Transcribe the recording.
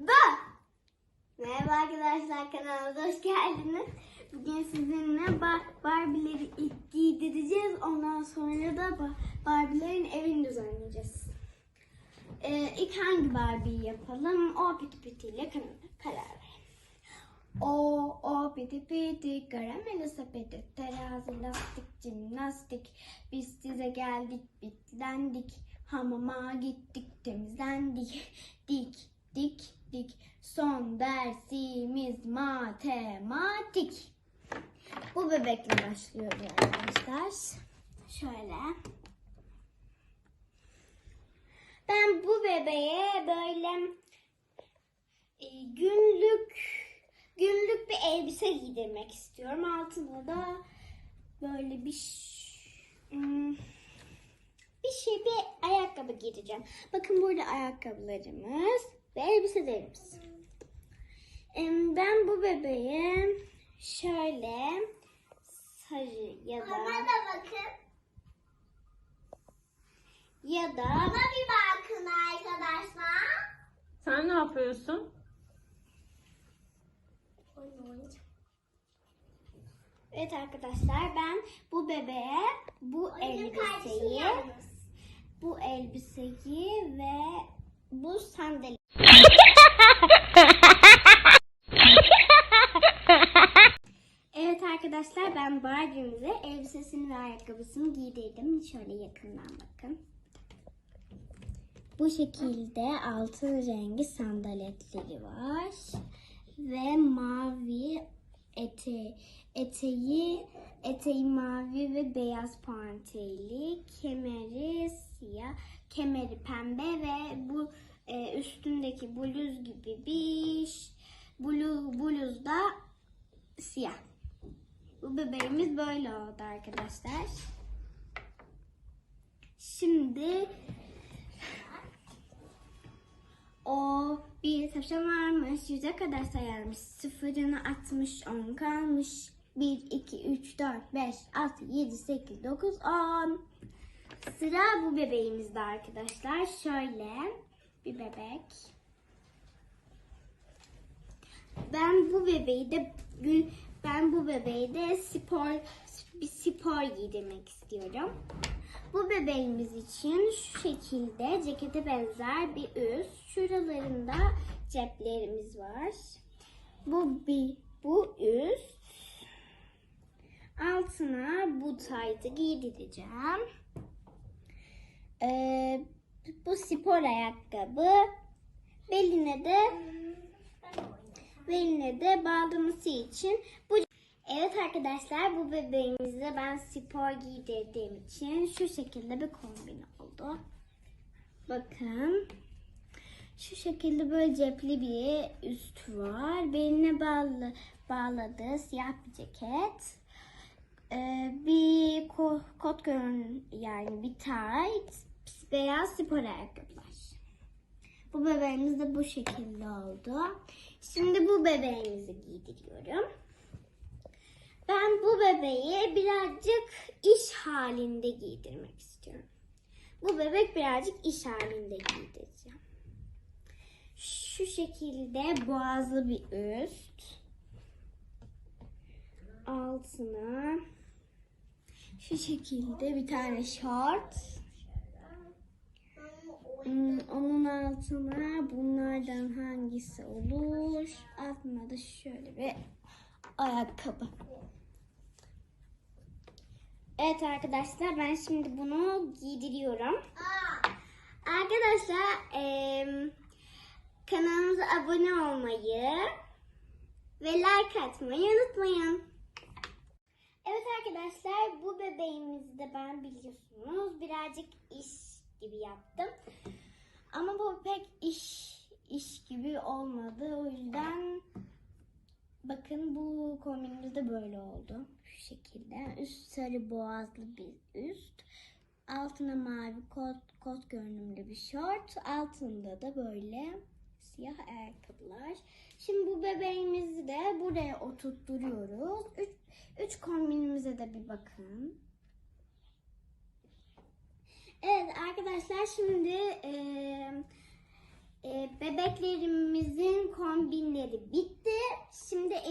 Da. Merhaba arkadaşlar kanalımıza hoş geldiniz. Bugün sizinle bar Barbie'leri ilk giydireceğiz. Ondan sonra da ba- Barbie'lerin evini düzenleyeceğiz. Ee, ilk hangi Barbie'yi yapalım? O piti piti ile karar- verelim. O, o piti piti, karamelo sepeti, terazi, lastik, jimnastik. Biz size geldik, bitlendik. Hamama gittik, temizlendik. Arkadaşlar. Şöyle. Ben bu bebeğe böyle e, günlük günlük bir elbise giydirmek istiyorum. Altına da böyle bir hmm, bir şey bir ayakkabı giydireceğim. Bakın burada ayakkabılarımız ve elbiselerimiz. Ben bu bebeğe şöyle sarı ya da Bana da bakın. ya da Bana bir bakın arkadaşlar. Sen ne yapıyorsun? Evet arkadaşlar ben bu bebeğe bu elbiseyi bu elbiseyi ve bu sandalye Evet arkadaşlar ben Barbie'mize elbisesini ve ayakkabısını giydirdim. Şöyle yakından bakın. Bu şekilde altın rengi sandaletleri var. Ve mavi ete, eteği eteği mavi ve beyaz puantiyeli, kemeri siyah, kemeri pembe ve bu e, üstündeki bluz gibi bir bluz, bluz da siyah. Bu bebeğimiz böyle oldu arkadaşlar. Şimdi o bir tavşan varmış, yüze kadar sayarmış. Sıfırını atmış, on kalmış. 1, 2, 3, 4, 5, 6, 7, 8, 9, 10. Sıra bu bebeğimizde arkadaşlar. Şöyle bir bebek. Ben bu bebeği de gül ben bu bebeği de spor bir spor giydirmek istiyorum. Bu bebeğimiz için şu şekilde cekete benzer bir üst. Şuralarında ceplerimiz var. Bu bir bu üst. Altına bu taytı giydireceğim. Ee, bu spor ayakkabı. Beline de beline de bağlaması için bu Evet arkadaşlar bu bebeğimize ben spor giydirdiğim için şu şekilde bir kombin oldu. Bakın. Şu şekilde böyle cepli bir üst var. Beline bağlı, bağladığı siyah bir ceket. Ee, bir ko- kot görün yani bir tight, beyaz spor ayakkabılar. Bu bebeğimiz de bu şekilde oldu. Şimdi bu bebeğimizi giydiriyorum. Ben bu bebeği birazcık iş halinde giydirmek istiyorum. Bu bebek birazcık iş halinde giydireceğim. Şu şekilde boğazlı bir üst. Altına şu şekilde bir tane şort. Hmm, Onun altına bunlardan hangisi olur? Altına da şöyle bir ayakkabı. Evet arkadaşlar ben şimdi bunu giydiriyorum. Arkadaşlar eee kanalımıza abone olmayı ve like atmayı unutmayın. Evet arkadaşlar bu bebeğimizi de ben biliyorsunuz birazcık iş gibi yaptım. Ama bu pek iş iş gibi olmadı. O yüzden bakın bu kombinimiz de böyle oldu. Şu şekilde. Üst sarı boğazlı bir üst. Altına mavi kot, kot görünümlü bir şort. Altında da böyle siyah ayakkabılar. Şimdi bu bebeğimizi de buraya oturtturuyoruz. Üç, üç kombinimize de bir bakın. Evet arkadaşlar şimdi eee, e, ee, bebeklerimizin kombinleri bitti. Şimdi ev